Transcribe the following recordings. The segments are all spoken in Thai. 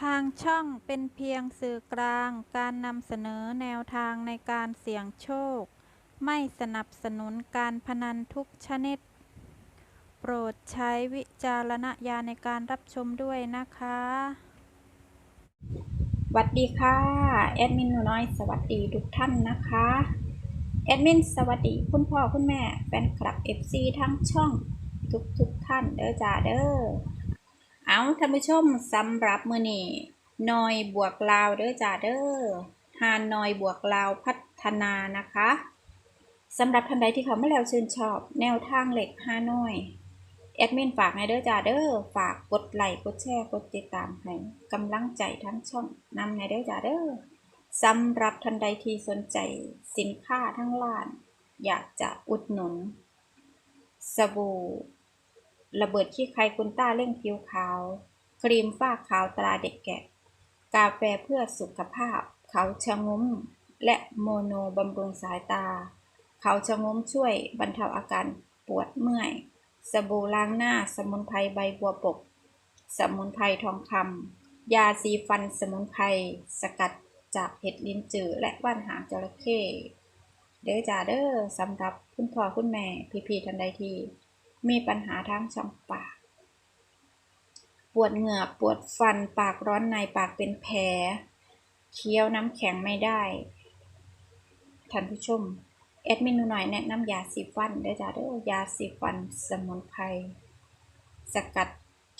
ทางช่องเป็นเพียงสื่อกลางการนำเสนอแนวทางในการเสี่ยงโชค ไม่สนับสนุนการพนันทุกชนิด โปรดใช้วิจารณญาณในการรับชมด้วยนะคะสวัสดีค่ะ แอดมินหนูน้อยสวัสดีทุกท่านนะคะ แอดมินสวัสดีคุณพ่อคุณแม่แฟนคลับ FC ทั้งช่องทุกทุกท่านเด้อจ้าเด้อ เอาท่านผู้ชมสำหรับมือนี้นอยบวกลาวเด้อจ้าเด้อฮานนอยบวกลาวพัฒนานะคะสำหรับท่านใดที่เขาไม่แล้วชื่นชอบ แนวทางเหล็กฮานอยแอดมินฝากให้เด้อจ้าเด้อฝากกดไลค์กดแชร์กดติดตามให้กำลังใจทั้งช่องนำให้เด้อจ้าเด้อสำหรับท่านใดที่สนใจสินค้าทั้งร้าน อยากจะอุดหนุนสบู่ ระเบิดขี้ไครคุณต้าเร่งผิวขาว ครีมฝ้าขาวตราเด็กแกะ กาแฟเพื่อสุขภาพ เขาชะงุ้ม และโมโนบำรุงสายตา เขาชะงุ้มช่วยบรรเทาอาการปวดเมื่อย สบู่ล้างหน้าสมุนไพรใบบัวบกสมุนไพรทองคำยาสีฟันสมุนไพรสกัดจากเห็ดลิ้นจือและว่านหางจระเข้เด้อจ้าเด้อสำหรับคุณพ่อคุณแม่พี่ๆท่านใดที่ มีปัญหาทางช่องปาก ปวดเหงือกปวดฟันปากร้อนในปากเป็นแผลเคี้ยวน้ำแข็งไม่ได้ท่านผู้ชมแอดมินหนูหน่อยแนะนำยาสีฟันเด้จ้าเด้อยาสีฟันสมุนไพรสกัด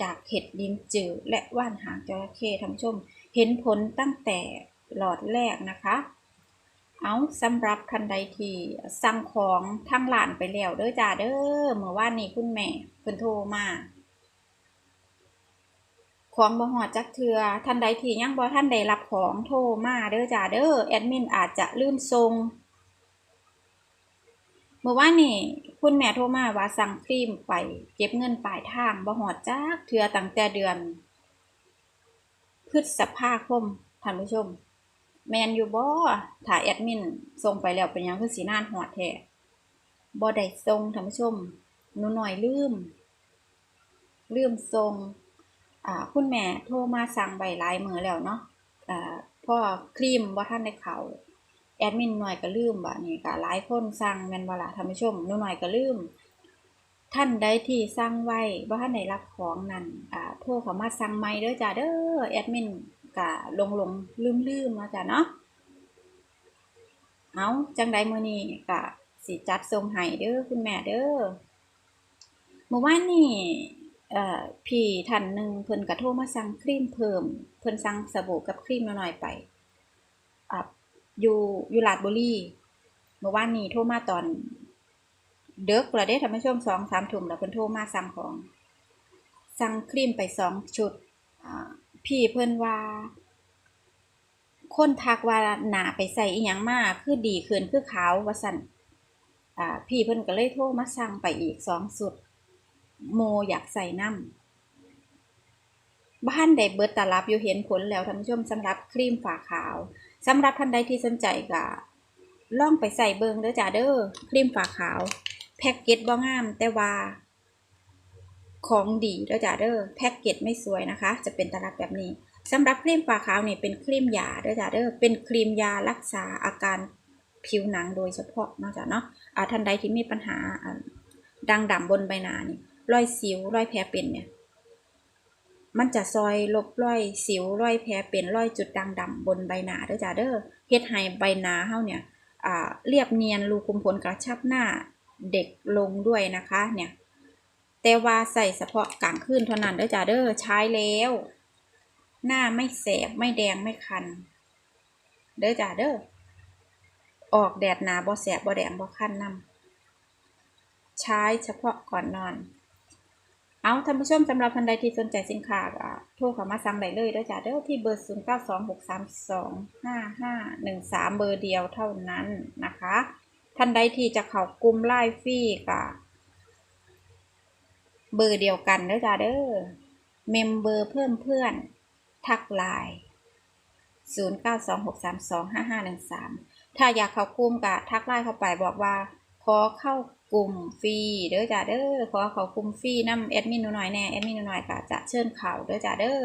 จากเห็ดลิ้นจือและว่านหางจระเข้ท่านผู้ชม เห็นผลตั้งแต่หลอดแรกนะคะ เอาสำหรับท่านใดที่สั่งของทางร้านไปแล้วเด้อจ้าเด้อเมื่อวานนี้คุณแม่เพิ่นโทรมาของบ่ฮอดจักเทือท่านใดที่ยังบ่ท่านได้รับของโทรมาเด้อจ้าเด้อแอดมินอาจจะลืมส่งเมื่อวานนี่คุณแม่โทรมาว่าสั่งครีมไปเก็บเงินปลายทางบ่หอดจักเทือตั้งแต่เดือน พฤษภาคมท่านผู้ชม แมนอยู่บ่ถ้าแอดมินส่งไปแล้วเป็นยังคือสีน่านหอดแท้บ่ได้ส่งท่านผู้ชมหนูหน่อยลืม ลืมส่งอ่าคุณแม่โทรมาสั่งใบลายมือแล้วเนาะอ่าพ่อครีมบ่ทันได้เขาแอดมินหน่อยก็ลืมบ่นี่ก็หลายคนสั่งแมนบ่ล่ะท่านผู้ชมหนูหน่อยก็ลืมท่านใดที่สั่งไว้บ่ทันได้รับของนั้นอ่าโทรเข้ามาสั่งใหม่เด้อจ้าเด้อแอดมิน ก็ลงลงลืมลืมนาะจ้ะเนาะเอาจังใดมือนี้ก็สิจัดส่งให้เด้อคุณแม่เด้อเมื่อวานนี้เอ่อพี่ท่านหนึ่งเพิ่นก็โทรมาสั่งครีมเพิ่ม เพิ่นสั่งสบู่กับครีมหน่อยไปอ่าอยู่อยู่ลาดบุรีเมื่อวานนี้โทรมาตอนเด็กละเด้ทำให้ช่วงสองสามทุ่มแล้วเพิ่นโทรมาสั่งของ สั่งครีมไปสองชุดอ่า พี่เพิ่นว่า คนทักว่าหนาไปใส่อีหยังมากคือดีขึ้นคือขาวว่าสันอ่าพี่เพิ่นก็เลยโทรมาสั่งไปอีกสองสุด โมอยากใส่น้ำบ้านได้เบิดตารับอยู่เห็นผลแล้วท่านผู้ชมสำหรับครีมฝาขาวสำหรับท่านใดที่สนใจก็ล่องไปใส่เบิงเด้อจ้าเด้อครีมฝาขาว แพ็กเกจบ่งามแต่ว่า ของดีเด้อจ้าเด้อแพ็กเกจไม่สวยนะคะ จะเป็นตลับแบบนี้สำหรับครีมฝาขาวนี่เป็นครีมยาเด้อจ้าเด้อเป็นครีมยารักษาอาการผิวหนังโดยเฉพาะนาะจ้ะเนาะท่านใดที่มีปัญหาอ่าดังดำบนใบหน้านี่รอยสิวรอยแผลเป็นเนี่ยมันจะซอยลบรอยสิวรอยแผลเป็นรอยจุดด่างดำบนใบหน้าเด้อจ้าเด้อเฮ็ดให้ใบหน้าเฮาเนี่ยเรียบเนียนรูขุมขนกระชับหน้าเด็กลงด้วยนะคะเนี่ย แต่ว่าใส่เฉพาะกลางคืนเท่านั้นเด้อจ้าเด้อใช้แล้ว หน้าไม่แสบไม่แดงไม่คัน เด้อจ้าเด้อออกแดดหนาบ่แสบบ่แดงบ่คันนำใช้เฉพาะก่อนนอน เอาท่านผู้ชมสำหรับท่านใดที่สนใจสินค้าก็โทรเข้ามาสั่งได้เลยเด้อจ้าเด้อที่เบอร์ 0 9 2 6 3 2 5 5 1 3 เบอร์เดียวเท่านั้นนะคะ ท่านใดที่จะเข้ากลุ่มไลฟ์ฟรีก็ เบอร์เดียวกันเด้อจ้าเด้อเมมเบอร์เพิ่มเพื่อน ทักไลน์0 9 2 6 3 2 5 5 1 3 ถ้าอยากเข้ากลุ่มก็ทักไลน์เข้าไปบอกว่า ขอเข้ากลุ่มฟรีเด้อจ้าเด้อขอเข้ากลุ่มฟรีนำแอดมินหนูหน่อยแน่แอดมินหนูหน่อยก็จะเชิญเข้าเด้อจ้าเด้อ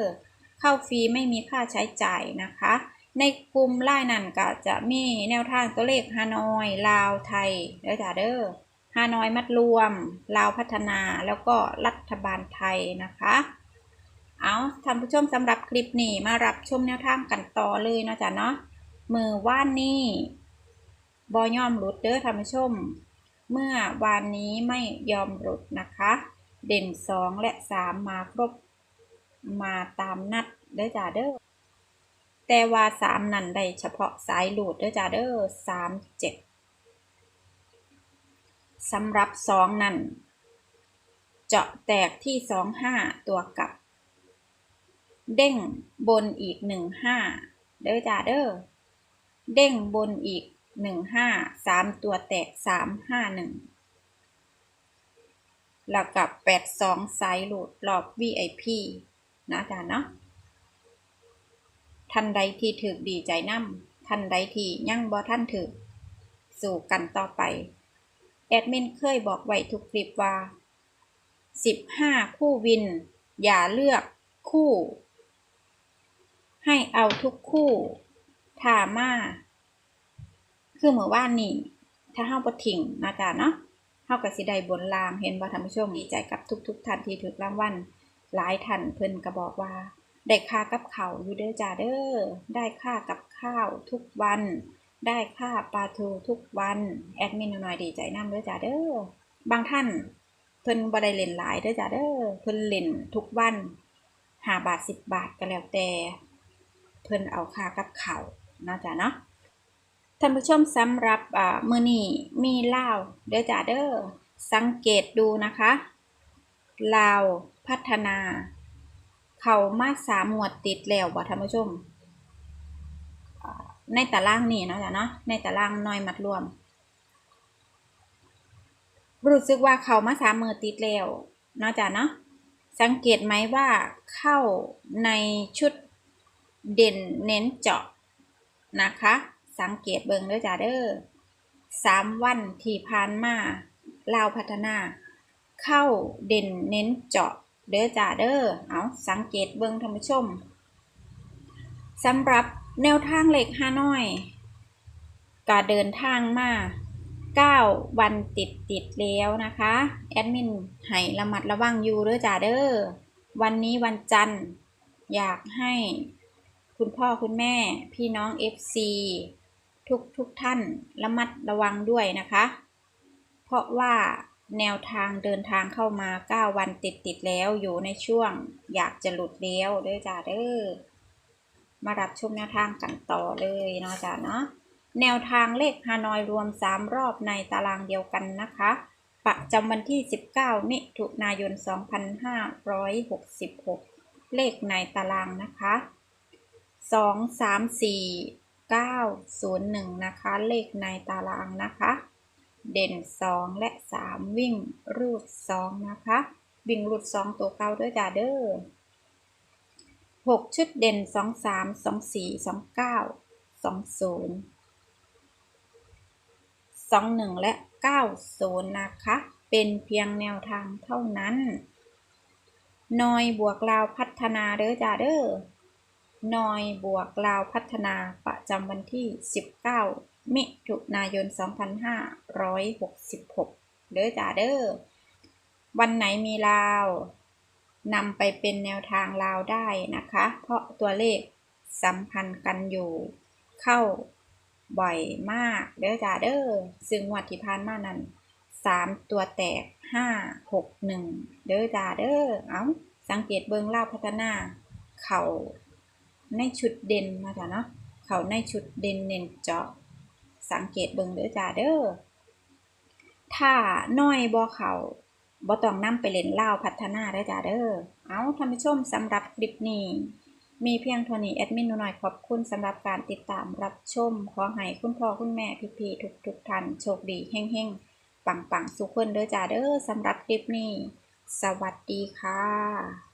เข้าฟรีไม่มีค่าใช้จ่ายนะคะ ในกลุ่มไล่นั่นก็จะมีแนวทางตัวเลขฮานอย ลาวไทยเด้อจ้าเด้อ ฮานอยมัดรวมลาวพัฒนาแล้วก็รัฐบาลไทยนะคะ เอาท่านผู้ชมสำหรับคลิปนี้มารับชมแนวทางกันต่อเลยเนาะจ้ะเนาะมือว่านนี้บอยอมหลุดเด้อท่านผู้ชม เมื่อวานนี้ไม่ยอมหลุดนะคะ เด่นสองและสามมาครบมาตามนัดเด้อจ้าเด้อแต่ว่าสามนั่นได้เฉพาะสายหลุดเด้อจ้าเด้อสามเจ็ด สำหรับสองนั่น เจาะแตกที่สองห้าตัวกลับ เด้งบนอีกหนึ่งห้าเด้อจ้าเด้อเด้งบนอีกหนึ่งห้าสามตัวแตกสามห้าหนึ่งแล้วกับแปดสองไซส์โหลดรอบ VIP นะจ้าเนาะทันใดที่ถึกดีใจนำทันใดที่ยังบ่ท่านถึกสู่กันต่อไป แอดมินเคยบอกไว้ทุกคลิปว่า 15 คู่วิน อย่าเลือกคู่ ให้เอาทุกคู่ถามาคือเหมื่อว่านี่ ถ้าเฮาบ่ทิ้งนะจ๊ะเนาะเฮาก็สิได้บนลางเห็นบ่าท่านผู้ชมดีใจกับทุกๆท่านที่ถูกรางวัลหลายท่านเพิ่นก็บอกว่า ได้ค่ากับเขาอยู่เด้อจ้าเด้อได้ค่ากับข้าวทุกวัน ได้ค่าปลาทูทุกวันแอดมินหน่อยดีใจน้ำเด้อจ้าเด้อบางท่านเพิ่นบ่ได้เล่นหลายเด้อจ้าเด้อเพิ่นเล่นทุกวันห้าบาทสิบบาทก็แล้วแต่ เพิ่นเอาค่ากับเขาวนะจ้าเนาะท่านผู้ชมสำหรับอ่ามือนี้มีเลาเด้อจ้าเด้อสังเกตดูนะคะลาวพัฒนา เขามาสามหมวดติดแล้วบ่ท่านผู้ชม ในตารางนี่เนาะจ้ะเนาะในตารางน้อยมัดรวม รู้สึกว่าเขามาสามมือติดแล้วเนาะจ้ะเนาะสังเกตไหมว่าเข้าในชุดเด่นเน้นเจาะนะคะ สังเกตเบิงเด้อจ้าเด้อสามวันที่ผ่านมาลาวพัฒนา เข้าเด่นเน้นเจาะเด้อจ้าเด้อเอาสังเกตเบิงท่านผู้ชมสำหรับ แนวทางเหล็กฮานอยก็เดินทางมา9วันติดติดแล้วนะคะ แอดมินให้ระมัดระวังอยู่เด้อจ้าเด้อวันนี้วันจันทร์ อยากให้คุณพ่อคุณแม่พี่น้อง FC ทุกทุกท่านระมัดระวังด้วยนะคะ เพราะว่าแนวทางเดินทางเข้ามา 9 วันติดติดแล้วอยู่ในช่วง อยากจะหลุดแล้วเด้อจ้าเด้อ มารับชมแนวทางกันต่อเลยเนาะจ้าเนาะแนวทางเลขฮานอยรวม 3 รอบในตารางเดียวกันนะคะ ประจำวันที่ 19 มิถุนายน 2566 เลขในตารางนะคะ 2 3 4 9 0 1 นะคะ เลขในตารางนะคะ เด่น 2 และ 3 วิ่งรูด 2 นะคะ วิ่งรูด 2 ตัวเก้าด้วยจ้าเด้อ 6 ชุดเด่น 2 3 2 4 2 9 2 0สองหนึ่งและเก้าศูนย์นะคะ เป็นเพียงแนวทางเท่านั้น นอยบวกลาวพัฒนาเด้อจ้าเด้อนอยบวกลาวพัฒนาประจำวันที่ 19 มิถุนายน 2566 เด้อจ้าเด้อ วันไหนมีลาว นำไปเป็นแนวทางลาวได้นะคะ เพราะตัวเลขสัมพันธ์กันอยู่ เข้าบ่อยมากเด้อจ้าเด้อซึ่งงวัดที่ผ่านมานั้นสามตัวแตกห้าหกหนึ่งเด้อจ้าเด้อเอาสังเกตเบิงล่าวพัฒนา เขาในชุดเด่นมาจ้ะเนาะเขาในชุดเด่นเน้นเจาะ สังเกตเบิงเด้อจ้าเด้อถ้าน้อยบ่เขา บ่ต้องนำไปเล่นเล่าพัฒนาเด้จ้าเด้อ เอาท่านผู้ชมสำหรับคลิปนี้ มีเพียงเท่านี้แอดมินหนูหน่อยขอบคุณสำหรับการติดตามรับชม ขอให้คุณพ่อคุณแม่พี่ๆทุกๆท่านโชคดีเฮ่งๆ ปังๆ สุขคนเด้อจ้าเด้อสำหรับคลิปนี้ สวัสดีค่ะ